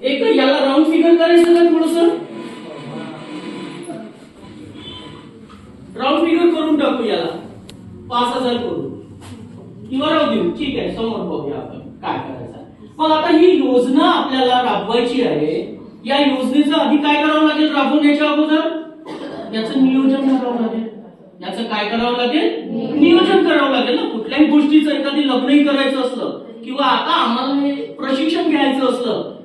एक याला round figure करायचं का थोडस? राऊंड फिगर करून टाकू याला. पाच हजार करू किंवा राहू देऊ. ठीक आहे समोर बघूया आपण काय करायचं मग आता ही योजना आपल्याला राबवायची आहे. या योजनेचं आधी काय करावं लागेल राबवण्याच्या अगोदर? याचं नियोजन करावं लागेल. याचं काय करावं लागेल? नियोजन करावं लागेल ना. कुठल्याही गोष्टीचं एखादी लग्नही करायचं असलं किंवा आता आम्हाला प्रशिक्षण घ्यायचं असलं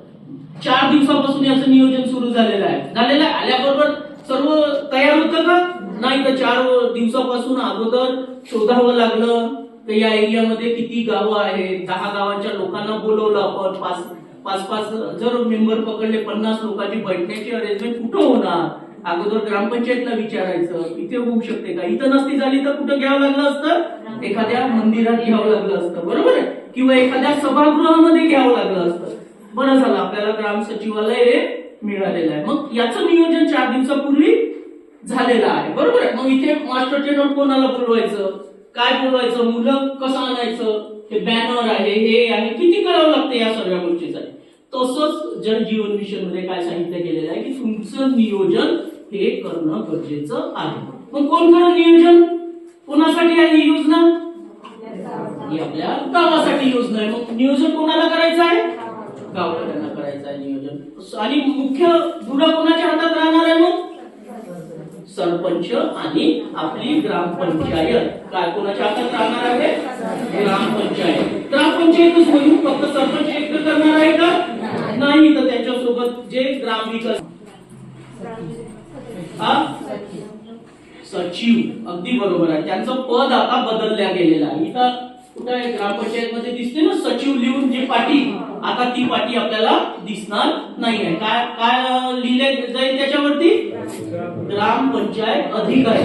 चार दिवसापासून याचं नियोजन सुरू झालेलं आहे. झालेलं आहे. आल्याबरोबर सर्व तयार होतं का? नाही तर चार दिवसापासून अगोदर शोधावं लागलं तर या एरियामध्ये किती गावं आहेत? दहा गावांच्या लोकांना बोलवलं आपण. पाच पाच पाच जर मेंबर पकडले पन्नास लोकांची बैठण्याची अरेंजमेंट कुठं होणार? अगोदर ग्रामपंचायतला विचारायचं. इथे होऊ शकते का? इथं नसती झाली तर कुठं घ्यावं लागलं असतं? एखाद्या मंदिरात घ्यावं लागलं असतं. बरोबर आहे? किंवा एखाद्या सभागृहामध्ये घ्यावं लागलं असतं. बरं झालं आपल्याला ग्राम सचिवालय हे मिळालेलं आहे. मग याचं नियोजन चार दिवसापूर्वी झालेलं आहे. बरोबर आहे? मग इथे मास्टर ट्रेनर कोणाला बोलवायचं? काय बोलवायचं? मुलं कसं आणायचं? हे बॅनर आहे हे आहे. किती करावं लागतं या सगळ्या गोष्टीसाठी? तसंच जल जीवन मिशनमध्ये काय सांगितलं गेलेलं आहे की तुमचं नियोजन हे करणं गरजेचं आहे. मग कोण करणं नियोजन? कोणासाठी आहे ही योजना? ही आपल्या गावासाठी योजना आहे. मग नियोजन कोणाला करायचं आहे? गावकऱ्यांना करायचं आहे नियोजन? आणि मुख्य धुरा कोणाच्या हातात राहणार आहे मग? सरपंच आणि आपली ग्रामपंचायत. काय कोणाच्या हातात राहणार आहे? ग्रामपंचायत. ग्रामपंचायतच होईल फक्त सरपंच एकटं करणार आहे का? नाही तर त्याच्यासोबत जे ग्रामविकास हा? सचिव. अगदी बरोबर आहे. त्यांचं पद आता बदलल्या गेलेलं आहे. इथं कुठं आहे? ग्रामपंचायत मध्ये दिसते ना सचिव लिहून जी पाटी आता ती पाटी आपल्याला दिसणार नाही आहे. काय काय लिहिले जाईल त्याच्यावरती? ग्रामपंचायत अधिकारी.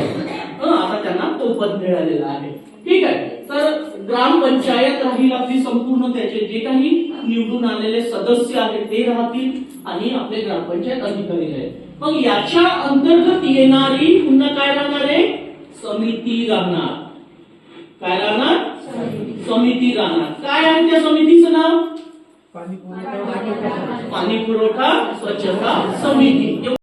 आता त्यांना तो पद मिळालेला आहे. ठीक आहे. तर ग्रामपंचायत राहील आपली संपूर्ण त्याचे जे काही निवडून आलेले सदस्य आहेत ते राहतील आणि आपले ग्रामपंचायत अधिकारी आहेत. मग याच्या अंतर्गत येणारी पुन्हा काय राहणार आहे? समिती राहणार. काय राहणार? समिती राहणार काय आहे त्या समितीचं नाव? पाणी पुरवठा स्वच्छता समिती.